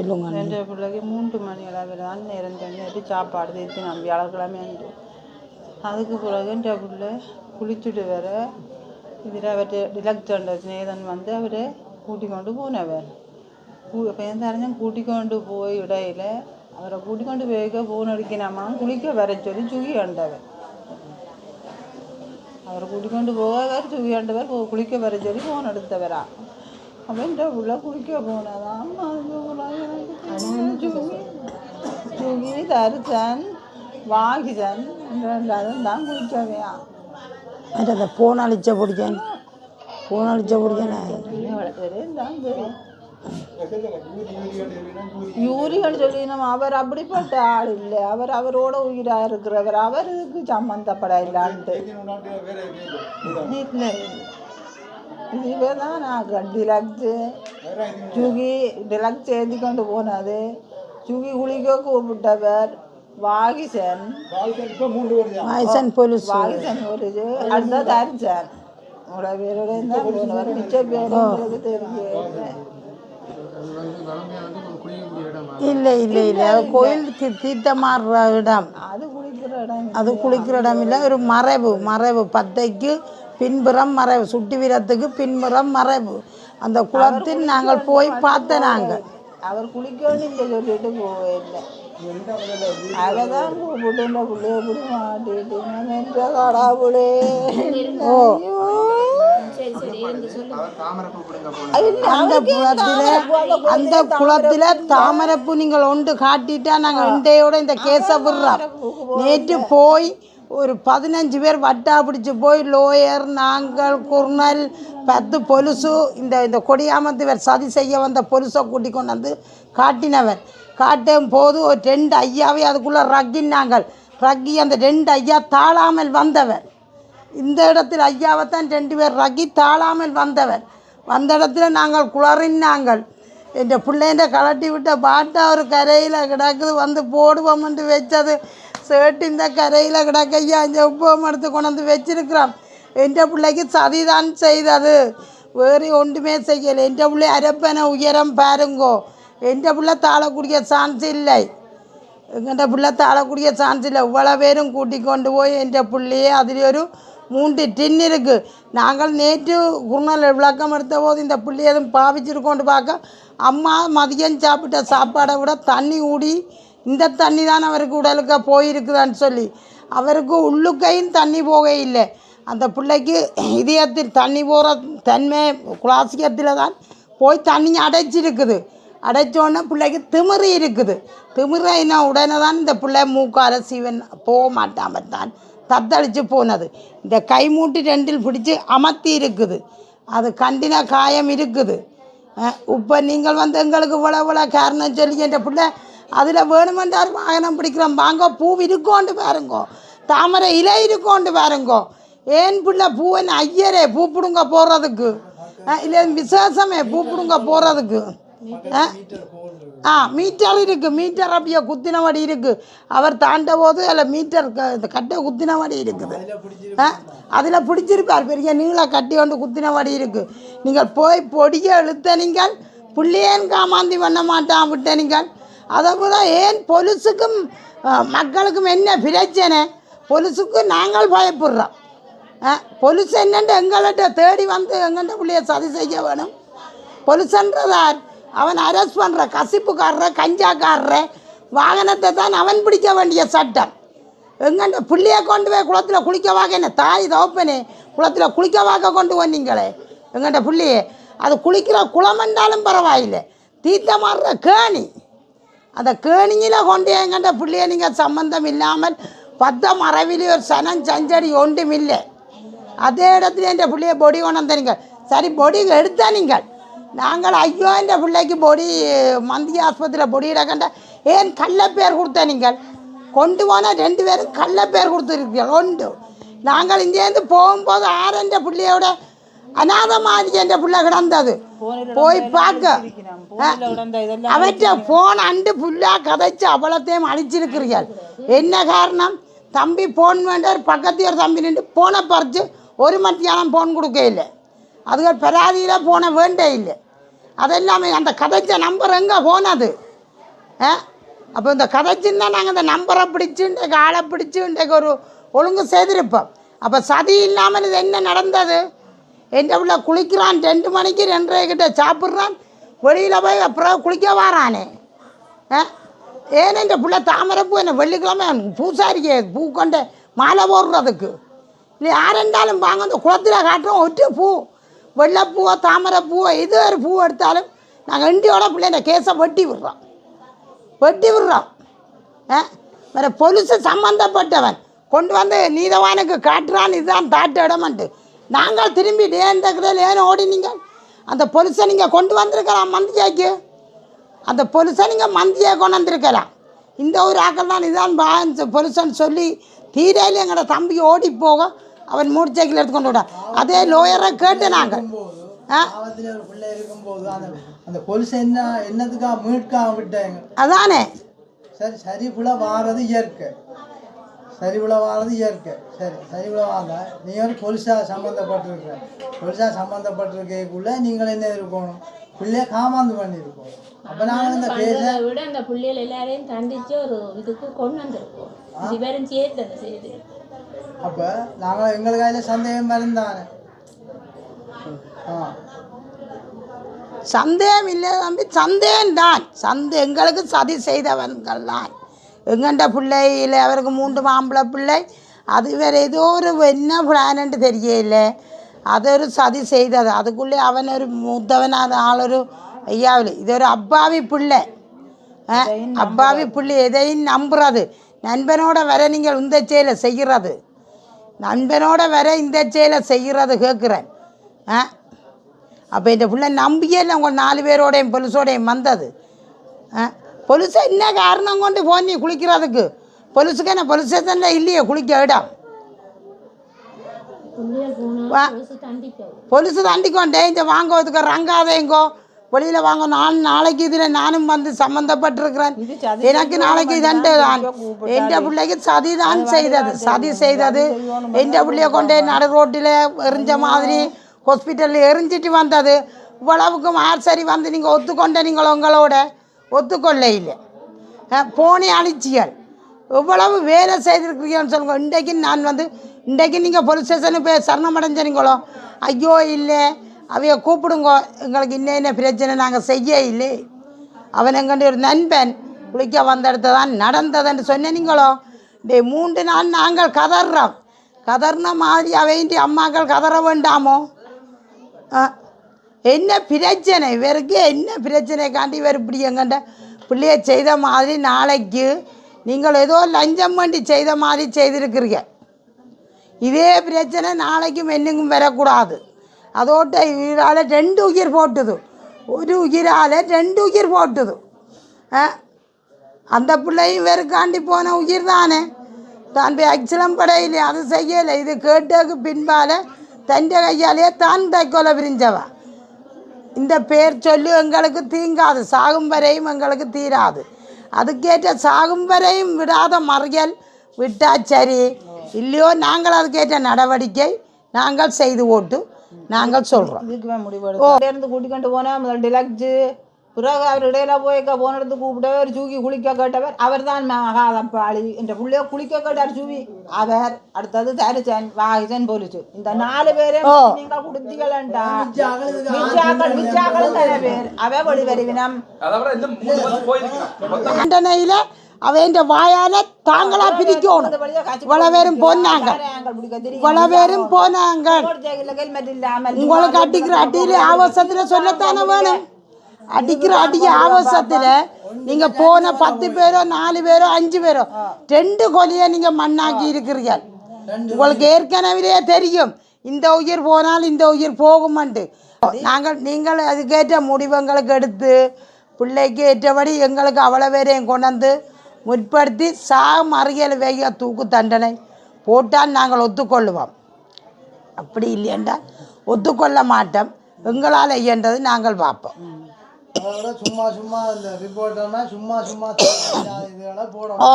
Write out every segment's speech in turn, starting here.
சொல்லுங்க ரெண்டு பிள்ளைக்கு மூன்று மணி அளவில் தான் நேரம் தண்ணிட்டு சாப்பாடு தேத்தி நான் வியாழக்கிழமை அன்று அதுக்கு பிறகு என்ற பிள்ளை குளிச்சுட்டு வர இதில் அவர்கிட்ட டிலக்டண்ட ஸ்நேதன் வந்து அவரை கூட்டி கொண்டு போனவர். அப்போ எந்த அறிஞன் கூட்டி கொண்டு போய் இடையில அவரை கூட்டி கொண்டு போய்க்க போன் அடிக்கணாமா குளிக்க வர சொல்லி சுகி ஆண்டவர். அவரை கூட்டிக்கொண்டு போக சுகி ஆண்டவர் போ குளிக்க வர சொல்லி போன் எடுத்தவரா அவன் உள்ள குளிக்க போனதான் சுகி தரிசன் வாகிதன் ரெண்டாவது தான் குளிக்கவையா. மற்ற அந்த போன் அழிச்ச பிடிச்சேன். போன் அழிச்ச பிடிச்சேன். யூரிகள் சொல்லினோம். அவர் அப்படிப்பட்ட ஆள் இல்லை. அவர் அவரோட உயிரா இருக்கிறவர். அவருக்கு சம்மந்தப்பட இல்லான்ட்டு இல்லை. நான் டிலக்ஸு சுகி டிலக்ஸ் ஏந்தி கொண்டு போனது. சுகி குளிக்க கூப்பிட்டவர் வாகிசன். வாய்சன் போலீஸ். வாகிசன் இது. அடுத்த தரிசன். உங்களோட பேரோட இருந்தால் போனவர் மிச்ச பேர் உங்களுக்கு தெரியல இல்லை இல்லை இல்லை. அது கோயில் தீர்த்தமாடுற இடம். அது குளிக்கிற இடம். அது குளிக்கிற இடம் இல்லை. ஒரு மறைவு மறைவு. பத்தைக்கு பின்புறம் மறைவு. சுட்டி வீரத்துக்கு பின்புறம் மறைவு. அந்த குளத்தில் நாங்கள் போய் பார்த்த நாங்கள் அவர் குளிக்கணும்னு இங்கே சொல்லிட்டு போவே இல்லை. அதை தான் கூப்பிட்டு பிள்ளைய இப்படி மாட்டிட்டு கடவுளே ஓ. அந்த குளத்தில் அந்த குளத்தில் தாமரைப்பூ நீங்கள் ஒன்று காட்டிட்டா நாங்கள் இண்டையோட இந்த கேஸை விடுறோம். நேற்று போய் ஒரு பதினஞ்சு பேர் வட்டா பிடிச்சி போய் லோயர் நாங்கள் குர்னல் பத்து பொலுசு இந்த இந்த கொடியாமத்துவர் சதி செய்ய வந்த பொலுசை கூட்டி கொண்டு வந்து காட்டினவர். காட்டும் போது ஒரு ரெண்டு ஐயாவே அதுக்குள்ளே ரக்கினாங்கள் ரக்கி அந்த ரெண்டு ஐயா தாழாமல் வந்தவர். இந்த இடத்தில் ஐயாவை தான் ரெண்டு பேர் ரகி தாழாமல் வந்தவர். வந்த இடத்துல நாங்கள் குளறினாங்கள். என் பிள்ளைன்ற கலட்டி விட்ட பாட்டா ஒரு கரையில் கிடக்குது வந்து போடுவோம்னு வச்சது. சேட்டு இந்த கரையில் கிடக்கையா இந்த உப்பம் எடுத்து கொண்டு வச்சிருக்கிறான். வச்சிருக்கிறோம் பிள்ளைக்கு சதிதான் செய்தது. வேறு ஒன்றுமே செய்யலை. என் பிள்ளை அரப்பனை உயரம் பாருங்கோ. என் பிள்ளை தாழக்கூடிய சான்ஸ் இல்லை. எங்கள்கிட்ட பிள்ளை தாழக்கூடிய சான்ஸ் இல்லை. இவ்வளோ பேரும் கூட்டி கொண்டு போய் என்ற பிள்ளையே அதில் ஒரு மூன்று டின் இருக்குது நாங்கள் நேற்று குருநாள் விளக்கம் எடுத்த போது இந்த பிள்ளை எதுவும் பாவிச்சிருக்கோண்டு பார்க்க அம்மா மதியம் சாப்பிட்ட சாப்பாடை விட தண்ணி ஊடி இந்த தண்ணி தான் அவருக்கு உடலுக்கு போயிருக்குதான்னு சொல்லி. அவருக்கு உள்ளுக்கையும் தண்ணி போக இல்லை அந்த பிள்ளைக்கு இதயத்தில் தண்ணி போகிற தன்மை குலாசியத்தில் தான் போய் தண்ணி அடைச்சிருக்குது. அடைச்சோடனே பிள்ளைக்கு திமிரு இருக்குது. திமிரின உடனே தான் இந்த பிள்ளை மூக்கால சீவன் போக மாட்டாமல் தான் தத்தடிச்சு போனது. இந்த கை மூட்டி ரெண்டில் பிடிச்சி அமர்த்தி இருக்குது. அது கண்டின காயம் இருக்குது. இப்போ நீங்கள் வந்து எங்களுக்கு இவ்வளோ இவ்வளோ காரணம் சொல்லி என்ற பிள்ளை அதில் வேணுமென்றார் வாகனம் பிடிக்கிறோம். வாங்க பூ இருக்கோண்டு பாருங்கோ. தாமரை இலை இருக்கோண்டு பாருங்கோ. ஏன் பிள்ளை பூவன் ஐயரே பூ பிடுங்க போகிறதுக்கு இல்லை விசேஷமே பூ பிடுங்க போகிறதுக்கு ஆ? மீட்டர் இருக்குது மீட்டர் அப்படியே குத்தினவடி இருக்குது அவர் தாண்ட போது அதில் மீட்டர் க- இந்த கட்டை குத்தினவடி இருக்குது. ஆ அதில் பிடிச்சிருப்பார். பெரிய நீள கட்டி கொண்டு குத்தினவடி இருக்குது நீங்கள் போய் பொடியை இழுத்த நீங்கள் புள்ளியேன் காமாந்தி பண்ண மாட்டான் விட்ட நீங்கள் அதை கூட ஏன் பொலிசுக்கும் மக்களுக்கும் என்ன பிரச்சனை? பொலிசுக்கு நாங்கள் பயப்படுறோம். பொலிஸ் என்னென்று எங்கள்கிட்ட தேடி வந்து எங்கள்கிட்ட பிள்ளைய சதி செய்ய வேணும்? பொலிசன்றதார் அவன் அரெஸ்ட் பண்ணுற கசிப்புக்காரர கஞ்சாக்காரர வாகனத்தை தான் அவன் பிடிக்க வேண்டிய சட்டம். எங்கள்கிட்ட பிள்ளைய கொண்டு போய் குளத்தில் குளிக்க வாக்க என்ன தாய் தோப்பனே குளத்தில் குளிக்க வாக்க கொண்டு வந்தீங்களே? எங்கள்கிட்ட பிள்ளையே அது குளிக்கிற குளம் என்றாலும் பரவாயில்லை. தீர்த்தமாடுற கேணி. அந்த கேணியில் கொண்டு எங்கிட்ட பிள்ளைய நீங்கள் சம்பந்தம் இல்லாமல் பத்த மறைவிலே ஒரு சனம் சஞ்சடி ஒன்றும் இல்லை. அதே இடத்துல என் பிள்ளைய பொடி கொண்டு வந்தீங்க சரி பொடி எடுத்தா நீங்கள். நாங்கள் ஐயோ என் பிள்ளைக்கு பொடி மந்திய ஆஸ்பத்திரியில் பொடி இடக்கண்ட ஏன் கள்ள பேர் கொடுத்த நீங்கள்? கொண்டு போனால் ரெண்டு பேரும் கள்ள பேர் கொடுத்துருக்கீங்க ஒன்று நாங்கள் இங்கேருந்து போகும்போது ஆறு ஆரண்ட பிள்ளையோட அநாத மாதிரி என்ற பிள்ளை கிடந்தது. போய் பார்க்க அவற்றை ஃபோன் அண்டு ஃபுல்லாக கதைச்சு அவ்வளோத்தையும் அழிச்சிருக்கிறீர்கள் என்ன காரணம் தம்பி ஃபோன் வேண்டார் பக்கத்து ஒரு தம்பி நின்று ஃபோனை பறித்து ஒரு மத்தியானம் ஃபோன் கொடுக்க இல்லை அதுக்கு பெராதியில் ஃபோனை வேண்டே இல்லை அதெல்லாமே அந்த கதைச்ச நம்பர் எங்கே போனது ஆ அப்போ இந்த கதைச்சிருந்தா நாங்கள் இந்த நம்பரை பிடிச்சு இன்றைக்கு ஆளை பிடிச்சு இன்றைக்கு ஒரு ஒழுங்கு செய்திருப்போம் அப்போ சதி இல்லாமல் இது என்ன நடந்தது எந்த பிள்ளை குளிக்கிறான்? ரெண்டு மணிக்கு ரெண்டரை கிட்ட சாப்பிட்றான். வெளியில் போய் அப்புறம் குளிக்க வாரானே. ஆ? ஏன் இந்த பிள்ளை தாமரைப்பூ என்ன வெள்ளிக்கிழமை பூசாரிக்கு பூ கொண்டு மாலை போடுறதுக்கு? இல்லை யாரெண்டாலும் வாங்க அந்த குளத்தில் காட்டுறோம் ஒற்று பூ. வெள்ளைப்பூவோ தாமரைப்பூவோ இது ஒரு பூ எடுத்தாலும் நாங்கள் இண்டியோட பிள்ளைங்க கேஸை வெட்டி விடுறோம். வெட்டி விடுறோம். வேறு பொலிசு சம்மந்தப்பட்டவன் கொண்டு வந்து நீதவானுக்கு காட்டுறான் இதுதான் தாட்டு இடமன்ட்டு. நாங்கள் திரும்பி ஏன் கடையில் ஏன் ஓடினீங்க அந்த பொலிசை நீங்கள் கொண்டு வந்திருக்கலாம் மந்தியாக்கு அந்த பொலிசை நீங்கள் மந்தியை கொண்டு வந்திருக்கலாம். இந்த ஒரு ஆக்கள் தான் இதான் பாஞ்ச பொலிசன்னு சொல்லி தீரையில் எங்களோட தம்பி ஓடி போக அவன் மூடு சைக்கிள் எடுத்துக்கொண்டு விட அதே லோயரை கேட்டு நாங்கள் அதானே. சரி சரிபுல வாரது இயற்கை. சரிபுல வாரது இயற்கை. சரி வாங்க நீ ஒரு பொலிசா சம்மந்தப்பட்டிருக்க பொலிசா சம்மந்தப்பட்டிருக்கக்குள்ள நீங்கள் என்ன இருக்கணும்? பிள்ளைய காமாந்து பண்ணியிருக்கோம் அப்போ நாங்கள் இந்த பேச விட அந்த பிள்ளைகள் எல்லாரையும் தண்டிச்சு ஒரு இதுக்கு கொண்டு வந்திருக்கோம். இது பேரும் சேர்த்து அந்த செய்தி. அப்போ நாங்கள் எங்கள் கையில் சந்தேகம் இருந்தானே ஆ. சந்தேகம் இல்லை தம்பி? சந்தேகம் தான் சந்த எங்களுக்கு சதி செய்தவன்கள் தான் எங்கண்ட பிள்ளையில் அவருக்கு மூன்று மாம்பழ பிள்ளை. அது வேறு ஏதோ ஒரு என்ன பிளான்ட்டு தெரியல. அது ஒரு சதி செய்தது. அதுக்குள்ளே அவன் ஒரு மூத்தவனான ஆளொரு ஐயாவில். இது ஒரு அப்பாவி பிள்ளை. ஆ, அப்பாவி பிள்ளை எதையும் நம்புறது. நண்பனோட வர நீங்கள் இந்த செயலை செய்கிறது. நண்பனோட வர இந்த செயலை செய்கிறது கேட்குறேன். ஆ அப்போ இந்த பிள்ளை பொலிசுக்கு என்ன பொலிஸ் ஸ்டேஷனில் இல்லையே குளிக்க இடம் பிள்ளைகள் போனா வா. கொலுசு தண்டிக்கவும் பொலிசு தண்டிக்கொண்டே இந்த வாங்குவதுக்கு ரங்காதேங்கோ வெளியில் வாங்க நான் நாளைக்கு இதில் நானும் வந்து சம்மந்தப்பட்டிருக்கிறேன் எனக்கு நாளைக்கு இதண்டு தான் எந்த பிள்ளைக்கு சதி தான் செய்தது சதி செய்தது எந்த பிள்ளைய கொண்டே நடு ரோட்டில் எரிஞ்ச மாதிரி ஹாஸ்பிட்டலில் எரிஞ்சிட்டு வந்தது இவ்வளவுக்கும் ஆர் சரி வந்து நீங்கள் ஒத்துக்கொண்ட நீங்கள் உங்களோட ஒத்துக்கொள்ள இல்லை போனே அழிச்சியல். இவ்வளவு வேலை செய்திருக்கிறீங்கன்னு சொல்லுங்க. இன்றைக்கு நான் வந்து இன்றைக்கு நீங்கள் போலீஸ் ஸ்டேஷனுக்கு போய் சரணம் அடைஞ்சிருங்களோ ஐயோ இல்லை. அவைய கூப்பிடுங்கோ. எங்களுக்கு இன்ன என்ன பிரச்சனை? நாங்கள் செய்ய இல்லை. அவன் எங்கண்ட ஒரு நண்பன் குளிக்க வந்த இடத்த தான் நடந்ததுன்னு சொன்னீங்களோ? டே மூன்று நாள் நாங்கள் கதறோம் கதறின மாதிரி அவையின்றி அம்மாக்கள் கதற வேண்டாமோ? ஆ என்ன பிரச்சனை? இவருக்கு என்ன பிரச்சனை? காண்டி இவர் இப்படி எங்கண்ட பிள்ளைய செய்த மாதிரி நாளைக்கு நீங்கள் ஏதோ லஞ்சம் பண்ணி செய்த மாதிரி செய்திருக்கிறீங்க. இதே பிரச்சனை நாளைக்கும் என்னங்கும் வரக்கூடாது. அதோட்ட உயிரால் ரெண்டு உயிர் போட்டுது. ஒரு உயிரால் ரெண்டு உயிர் போட்டுது. அந்த பிள்ளையும் வெறுக்காண்டி போன உயிர் தானே? தான் போய் அச்சலம் படையிலே அது செய்யலை. இது கேட்டதுக்கு பின்பால் தൻ്റെ கையாலேயே தான் தைக்கொலை பிரிஞ்சவா? இந்த பேர் சொல்லி எங்களுக்கு தீங்காது சாகும் வரையும் எங்களுக்கு தீராது. அதுக்கேற்ற சாகும் வரையும் விடாத மறியல் விட்டா சரி இல்லையோ நாங்கள் அதுக்கேற்ற நடவடிக்கை நாங்கள் செய்து ஓட்டு நாங்கள் சொல்கிறோம் இதுக்குமே முடிவு கூட்டிக்கொண்டு போனால் முதல் டிலக்ஸு பிறகு அவர் இடையில போய் போன இடத்து கூப்பிட்டவர் ஜூகி குளிக்க கேட்டவர் அவர் தான் மகாதப்பாளி என்ற பிள்ளைய குளிக்க கேட்டார் ஜூவி அவர் அடுத்தது தரிசன் வாகிசன் போலிச்சு இந்த நாலு பேரே நீங்க குடுத்தீங்களா விஜயாக்கள் விஜயாக்கள் தர பேர் அவ வழி வருவினம். தண்டனையில அவன் வாயால தாங்களா பிரிக்கணும். இவ்வளவேரும் போனாங்க. இவ்வளவேரும் போனாங்க. உங்களுக்கு அடிக்கிற அடியில அவசரத்துல சொல்லத்தானே வேணும். அடிக்கிற அடிக்க ஆபாசத்தில் நீங்கள் போன பத்து பேரோ நாலு பேரோ அஞ்சு பேரோ ரெண்டு கொலையை நீங்கள் மண்ணாக்கி இருக்கிறீர்கள். உங்களுக்கு ஏற்கனவே தெரியும். இந்த உயிர் போனால் இந்த உயிர் போகுமண்டு. நாங்கள் நீங்கள் அதுக்கேற்ற முடிவு எங்களுக்கு எடுத்து பிள்ளைக்கு ஏற்றபடி எங்களுக்கு அவ்வளோ பேரையும் கொண்டாந்து முற்படுத்தி சா மறியல் வேக தூக்கு தண்டனை போட்டால் நாங்கள் ஒத்துக்கொள்ளுவோம். அப்படி இல்லையென்றா ஒத்துக்கொள்ள மாட்டோம். எங்களால் இயன்றது நாங்கள் பார்ப்போம். அதோட சும்மா சும்மா இந்த ரிப்போர்ட்டர்னா சும்மா சும்மா இதுகளை போடணும். ஓ.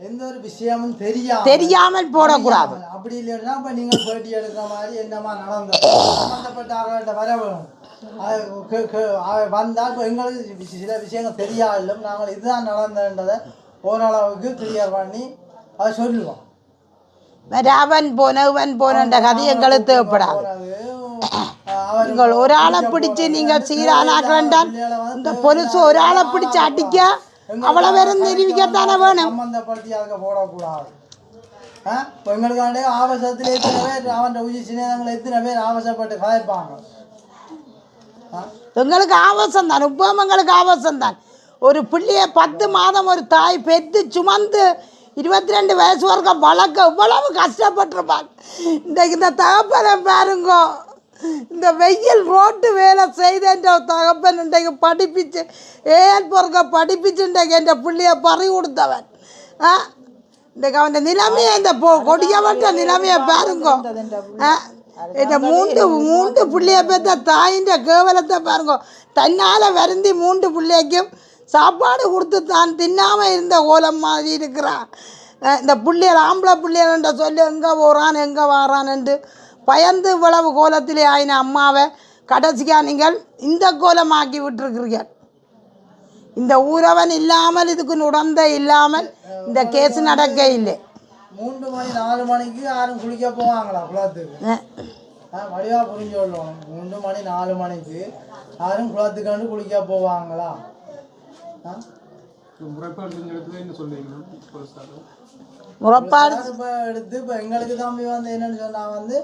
எந்த ஒரு விஷயமும் தெரியாம தெரியாமல் போடக்கூடாது. அப்படி இல்லைன்னா இப்போ நீங்கள் பேட்டி எடுக்கிற மாதிரி என்னமா நடந்தது? சம்மந்தப்பட்ட ஆள்கிட்ட வர அது அது வந்தால் இப்போ எங்களுக்கு சில விஷயங்கள் தெரியாலும் நாங்கள் இதுதான் நடந்ததுன்றதை ஓரளவுக்கு கிளியர் பண்ணி அதை சொல்லுவோம். வராவன் போனவன் போனன்ற கதை எங்களுக்கு தேவைப்படாது. நீங்கள் ஆளை பிடிச்சு நீங்கள் சீரானாக்கண்டால் இந்த பிடிச்சு அடிக்க அவ்வளோ பேரும் நிரூபிக்கத்தானே வேணும். சம்பந்தப்படுத்தி அதுக்கு போடக்கூடாது. ஆ? இப்போ எங்களுக்காண்டே ஆபாசத்தில் எத்தனை பேர் அவன் உச்சி சின்னதங்களை எத்தனை பேர் ஆபாசப்பட்டு கதைப்பாங்க எங்களுக்கு ஆபாசம் தான் இப்பவும் எங்களுக்கு ஆபாசம் தான் ஒரு பிள்ளைய பத்து மாதம் ஒரு தாய் பெத்து சுமந்து இருபத்தி ரெண்டு வயசு வரைக்கும் வளர்க்க இவ்வளவு கஷ்டப்பட்டிருப்பாங்க. இன்றைக்கு இந்த தகப்பனை பாருங்க. இந்த வெயில் ரோட்டு வேலை செய்த என்ற தகப்பன் இன்றைக்கு படிப்பிச்சு ஏன் பொறுக்க படிப்பிச்சு இன்றைக்கு என்ற பிள்ளைய பறி கொடுத்தவன். ஆ? இன்றைக்கு அவன் நிலைமையை இந்த பொ கொடியவற்ற நிலைமையை பாருங்க. ஆ? இந்த மூன்று மூன்று பிள்ளைய பெற்ற தாயின் கேவலத்தை பாருங்க. தன்னால் வருந்தி மூன்று பிள்ளைக்கும் சாப்பாடு கொடுத்து தான் தின்னாமல் இருந்த கோலம் மாதிரி இருக்கிறான். இந்த பிள்ளைகள் ஆம்பளை பிள்ளைகள்ன்ற சொல்லி எங்கே போகிறான் எங்கே வாரான்ட்டு பயந்து இவ்வளவு கோலத்திலே ஆயின அம்மாவை கடைசியா நீங்கள் இந்த கோலமாக்கி விட்டுருக்கிறீர்கள். இந்த ஊரவன் இல்லாமல் இதுக்கு உடந்த இல்லாமல் இந்த கேஸ் நடக்க இல்லை. மூன்று மணி நாலு மணிக்கு யாரும் குளிக்க போவாங்களா குளத்துக்கு? வடிவா புரிஞ்சு கொள்ளணும் மூன்று மணி நாலு மணிக்கு யாரும் குளத்துக்காண்டு குளிக்க போவாங்களா? ஆ? முறைப்பாடு எடுத்து இப்போ எங்களுக்கு தம்பி வந்து என்னன்னு சொன்னா வந்து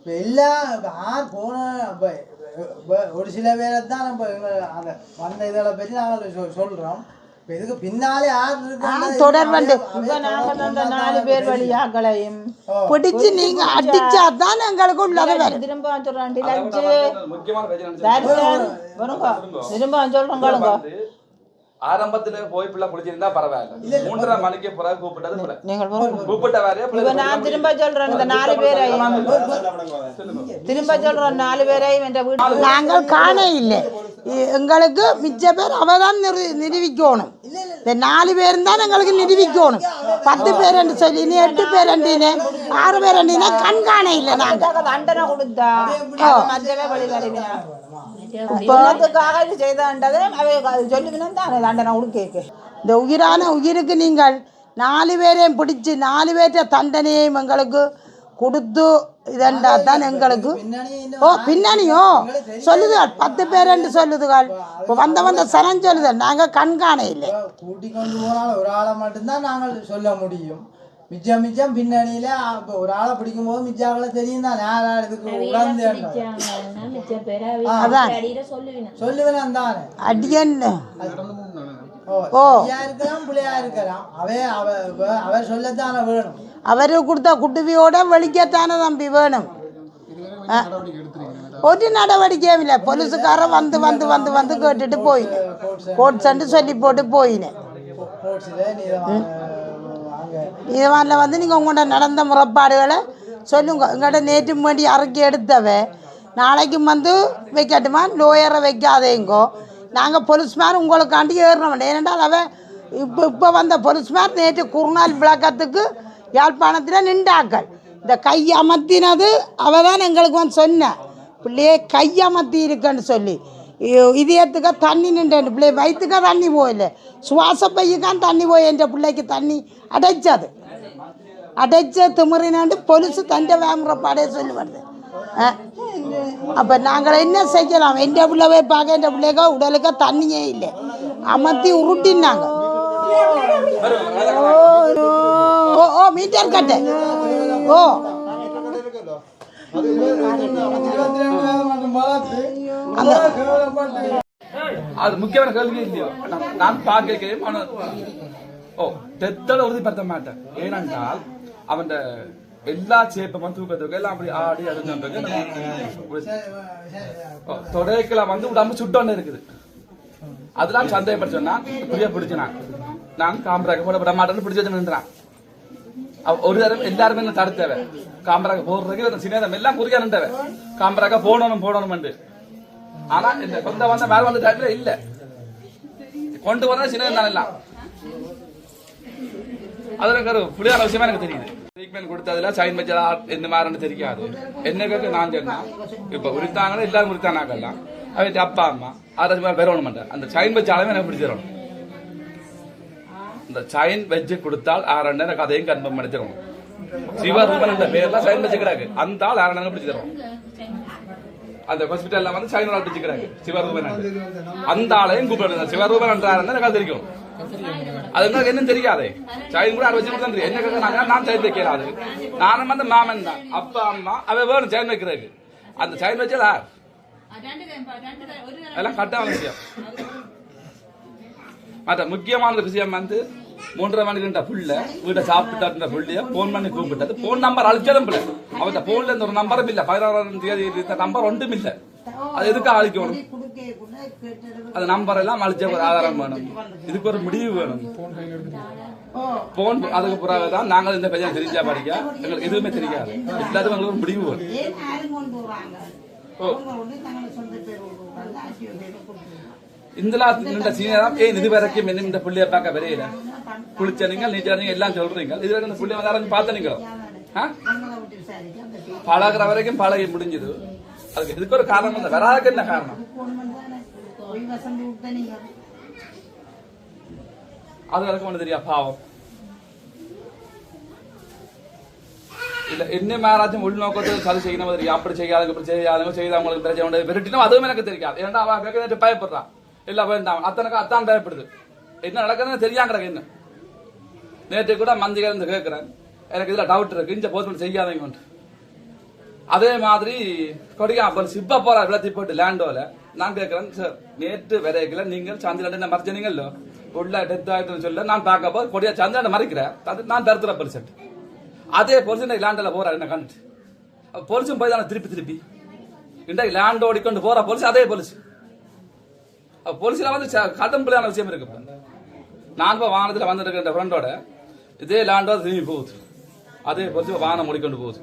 இப்போ ஆர் போன ஒரு சில பேரை தான் நம்ம அந்த வந்த இதில் பற்றி நாங்கள் சொ சொல்கிறோம் இப்போ இதுக்கு பின்னாலே யார் இருக்காங்க. தொடர்பண்டு இப்போ நாங்கள் அந்த நாலு பேர் வழியாக்களையும் பிடிச்சு நீங்க அடிச்சா தான் எங்களுக்கு உள்ளது வரும். திரும்ப சொல்கிறேன் திரும்ப சொல்கிறோம் ஆரம்பத்துல போய் பிள்ளை குளிச்சிருந்தா பரவாயில்ல. மூன்றரை மணிக்கு பிறகு கூப்பிட்டது கூப்பிட்ட நான் திரும்ப சொல்கிறேன் இந்த நாலு பேரையும் திரும்ப சொல்கிறேன் நாலு பேரையும் என்ற வீட்டு நாங்கள் காண இல்லை. எங்களுக்கு மிச்ச பேர் அவ தான் நிறு நிரூபிக்கணும். இந்த நாலு பேரும் தான் எங்களுக்கு நிரூபிக்கணும். பத்து பேர் என்று சொல்லி நீ எட்டு பேர் என்றினே ஆறு பேர் என்றினா கண் காண இல்லை நாங்கள் தண்டனை கொடுத்தா இப்போத்துக்காக இது செய்தாண்டதை அவை சொல்லுவினா தானே தண்டனை கொடுக்க இந்த உயிரான உயிருக்கு நீங்கள் நாலு பேரையும் பிடிச்சு நாலு பேர்ட்ட தண்டனையையும் எங்களுக்கு கொடுத்து இதண்டா தான் எங்களுக்கு. ஓ பின்னணியோ? சொல்லுதுகள் பத்து பேர் என்று சொல்லுதுகள். இப்போ வந்த வந்த சனம் சொல்லுதல் நாங்கள் கண்காண இல்லை கூட்டி கொண்டு போனால் ஒரு ஆளை மட்டும்தான் நாங்கள் சொல்ல முடியும். மிச்சம் மிச்சம் பின்னணியில இப்போ ஒரு ஆளை பிடிக்கும் போது மிச்சாக்களை தெரியும் தான். யார் யார் இதுக்கு உடந்து அதான். சொல்லுவேன். தானே. அடியன் ஓ இருக்கலாம் பிள்ளையா இருக்கலாம் அவே அவ அவ- அவர் சொல்லத்தானே வேணும். அவர் கொடுத்த குட்டுவியோட வெளிக்கத்தானே தம்பி வேணும். ஒரு நடவடிக்கையும் இல்லை போலீஸுக்காரன் வந்து வந்து வந்து வந்து கேட்டுட்டு போயினேன் கோட் சண்டு சொல்லி போட்டு போயினேன் கோட்ஸில் நீ அங்கே இது மாதிரில வந்து நீங்கள் உங்கள்கிட்ட நடந்த முறைப்பாடுகளை சொல்லுங்க. எங்கள்கிட்ட நேற்று முன்னாடி அறுக்கி எடுத்தவ நாளைக்கும் வந்து வைக்கட்டுமா? லோயரை வைக்காதேங்கோ. நாங்கள் போலீஸ்மார் உங்களுக்காண்டி ஏறினவன். ஏனென்றால் அவன் இப்போ இப்போ வந்த போலீஸ்மார் நேற்று குறுநாள் விளக்கத்துக்கு யாழ்ப்பாணத்தில் நின்றாக்கள் இந்த கை அமர்த்தினது அவள் தான் எங்களுக்கு வந்து சொன்ன. பிள்ளையே கை அமர்த்தி இருக்குன்னு சொல்லி. இ- இதயத்துக்கு தண்ணி நின்றேன். பிள்ளை வயிற்றுக்கா தண்ணி போயில சுவாச பையக்கான் தண்ணி போய் என்ற பிள்ளைக்கு தண்ணி அடைச்சது. அடைச்ச திமிரினாண்டு பொலிசு தண்டை வேமுறப்பாடே சொல்லி வருது. அப்போ நாங்கள் என்ன செய்யலாம்? எந்த பிள்ளை பார்க்க எந்த பிள்ளைக்கா உடலுக்கு தண்ணியே இல்லை. அமர்த்தி உருட்டினாங்க. ஓ ஓ மீட்டர் கட்டு. ஓ. அது முக்கியமான கேள்வி இல்லையோ? நான்- பார்க்கிறேன் ஓ தெத்தல உறுதிப்படுத்த மாட்டேன். ஏனென்றால் அவன் எல்லா சேப்பமும் தூக்கத்துக்கு எல்லாம் அப்படி ஆடி அது தொடைக்கல வந்து உடம்பு சுட்டோன்னு இருக்குது அதெல்லாம் சந்தேகப்பட்டு சொன்னான் புரிய பிடிச்சு நான் காமராக போட விட மாட்டேன்னு பிடிச்சு நின்றான் ஒரு தரம் எல்லாருமே என்ன தடுத்தவ காமராக போடுறதுக்கு சின்னதம் எல்லாம் குறியா நின்றவ காமராக போடணும் போடணும் ஆனா இந்த கொண்ட வந்த மேல வந்த டைம்ல இல்ல கொண்டு வர சின்னதம் தான் எல்லாம் அதுல எனக்கு ஒரு புளியான விஷயமா எனக்கு தெரியுது ட்ரீட்மெண்ட் கொடுத்ததுல சைன் வச்சதா எந்த மாதிரின்னு தெரியாது. என்ன கேட்க நான் சொன்னேன். இப்ப உரித்தாங்கன்னா எல்லாரும் உரித்தானாக்கலாம் அவன் அப்பா அம்மா. ஆறாச்சு மேலே மாட்டேன் அந்த சைன் வச்ச எனக்கு பிடிச்சிடணும் இந்த சைன் வச்சு கொடுத்தால் ஆறாண்டு எனக்கு அதையும் கன்ஃபார்ம் பண்ணிச்சிடணும் சிவரூபன் என்ற பேர்ல சைன் வச்சுக்கிறாங்க அந்த ஆள் ஆறாண்டு பிடிச்சிடணும் அந்த ஹாஸ்பிட்டல்ல வந்து சைன் ஆள் பிடிச்சிக்கிறாங்க சிவரூபன் அந்த ஆளையும் கூப்பிடுறது. சிவரூபன் என்ற ஆள் எனக்கு அது தெரியும். அது என்ன தெரியாது? சைன் கூட வச்சு தான் தெரியும். என்ன கேட்கறாங்க நான் சைன் வைக்கிறாரு நானும் வந்து மாமன் தான். அப்பா அம்மா அவ வேணும் சைன் வைக்கிறதுக்கு அந்த சைன் வச்சதா அதெல்லாம் கட்டான விஷயம். மற்ற முக்கியமான விஷயம் வந்து மூன்றரை மணிக்குன்ற புள்ள வீட்டை சாப்பிட்டு புள்ளைய போன் பண்ணி கூப்பிட்டது. போன் நம்பர் அழிச்சதும் பிள்ளை. அவன் போன்ல இந்த ஒரு நம்பரும் இல்லை. பதினாறாம் தேதி இருந்த நம்பர் ஒன்றும் இல்லை. அது எதுக்கு அழிக்கணும் அந்த நம்பர் எல்லாம் அழிச்ச ஒரு ஆதாரம் வேணும். இதுக்கு ஒரு முடிவு வேணும். போன் அதுக்கு பிறகு தான் நாங்கள் இந்த பையன் தெரிஞ்சா படிக்க. எங்களுக்கு எதுவுமே தெரியாது. எல்லாத்துக்கும் எங்களுக்கு ஒரு முடிவு வேணும். ஏன் யாரும் கொண்டு வராங்க ஓ. அவங்க கொண்டு தங்களை சொந்த பேர் கொண்டு வராங்க ஆட்சியோ பேரை கொண்டு வராங்க. இந்த இந்த சீனியர் ஏன் இது வரைக்கும் என்ன இந்த புள்ளைய பார்க்க வரையில குளிச்சனீங்க நீச்சனீங்க எல்லாம் சொல்றீங்க. இது வரைக்கும் இந்த புள்ளைய வந்து யாராச்சும் பார்த்தனீங்களோ ஆ? தங்களை விட்டு விசாரிச்சு அந்த பேர். பழகுற வரைக்கும் பழகி முடிஞ்சது. அதுக்கு இதுக்கு ஒரு காரணம் இல்லை. வராதுக்கு என்ன காரணம்? அது வரைக்கும் ஒண்ணு தெரியா? பாவம். இல்ல என்ன மேராச்சும் உள்நோக்கத்துக்கு சரி செய்யணும் தெரியும் அப்படி செய்யாதுங்க இப்படி செய்யாதுங்க செய்தவங்களுக்கு பிரச்சனை உண்டு. விரட்டினும் அதுவும் எனக்கு தெரியாது. ஏன்டா அவன் கேட்க பயப்படுறான். இல்ல வேண்டாம் அத்தனுக்கு அத்தான் பயப்படுது. என்ன நடக்குதுன்னு தெரியாம கிடக்கு என்ன? நேற்று கூட மந்திகள் இருந்து கேட்கிறேன். எனக்கு இதுல டவுட் இருக்கு. இந்த போஸ்ட்மெண்ட் செய்யாதீங்க அதே மாதிரி கொடியா அப்ப சிப்ப போற விளத்தி போட்டு லேண்டோல நான் கேட்கிறேன் சார் நேற்று வரைக்கல நீங்கள் சந்திரன் மறைச்சனீங்கல்ல உள்ள டெத் ஆயிட்டு சொல்ல நான் பார்க்க போது கொடியா சந்திரன் மறைக்கிறேன் அது நான் தருத்துற பரிசட் அதே பொலிசு லேண்டில் போறாரு என்ன கண்டுட்டு பொலிசும் போய் தானே திருப்பி திருப்பி? இன்றைக்கு லேண்ட் ஓடிக்கொண்டு போற பொலிசு அதே பொலிசு பொலிசுல வந்து ச- கடும்படியான விஷயம் இருக்கு நான் இப்போ வாகனத்தில் வந்துருக்கிற ஃப்ரெண்டோட இதே லேண்டோ திரும்பி போகுது. அதே பொலிசு வாகனம் ஓடிக்கொண்டு போகுது.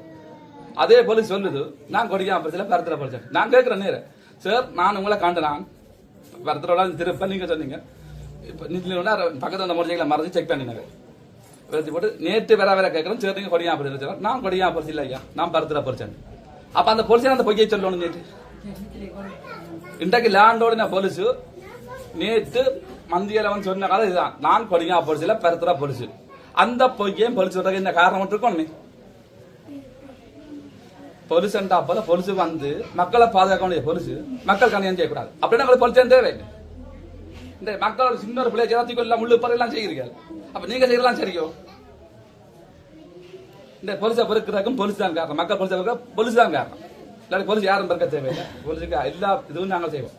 அதே போல சொல்லுது நான் கொடிக்காம பிரச்சனை பரத்துல படிச்சேன். நான் கேட்கிறேன் நேர சார் நான் உங்களை கண்டு நான் திருப்ப நீங்க சொன்னீங்க. இப்போ நிதி பக்கத்துல அந்த மொழிகளை மறைச்சு செக் பண்ணினாங்க வெறுத்து போட்டு நேற்று வேற வேற கேட்கறேன் சார் நீங்க கொடியா படிச்சு நான் கொடியா படிச்சு இல்லை ஐயா. நான் பரத்துல படிச்சேன். அப்ப அந்த போலீஸ் அந்த பொய்யை சொல்லணும் நேற்று இன்றைக்கு லேண்டோட பொலிசு நேற்று மந்தியில வந்து சொன்ன கதை இதுதான். நான் கொடியா போலீஸ்ல பரத்துல பொலிசு அந்த பொய்யையும் போலீஸ் சொல்றதுக்கு இந்த காரணம் இருக்கும் பொலிசன்டா போல பொலிசு வந்து மக்களை பாதுகாக்க வேண்டிய பொலிசு மக்கள் கணியம் செய்யக்கூடாது. அப்படின்னா உங்களுக்கு பொலிசன் தேவை? இந்த மக்களோட சின்ன ஒரு பிள்ளை ஜாத்திக்கு எல்லாம் முள்ளு பறையெல்லாம் செய்கிறீர்கள். அப்ப நீங்க செய்யலாம் சரியோ இந்த பொலிசை பெருக்கிறதுக்கும் பொலிசு தான் காரணம். மக்கள் பொலிசை பெருக்க பொலிசு தான் காரணம். இல்லாட்டி பொலிசு யாரும் பெருக்க தேவையில்லை. பொலிசுக்கு எல்லா இதுவும் நாங்கள் செய்வோம்.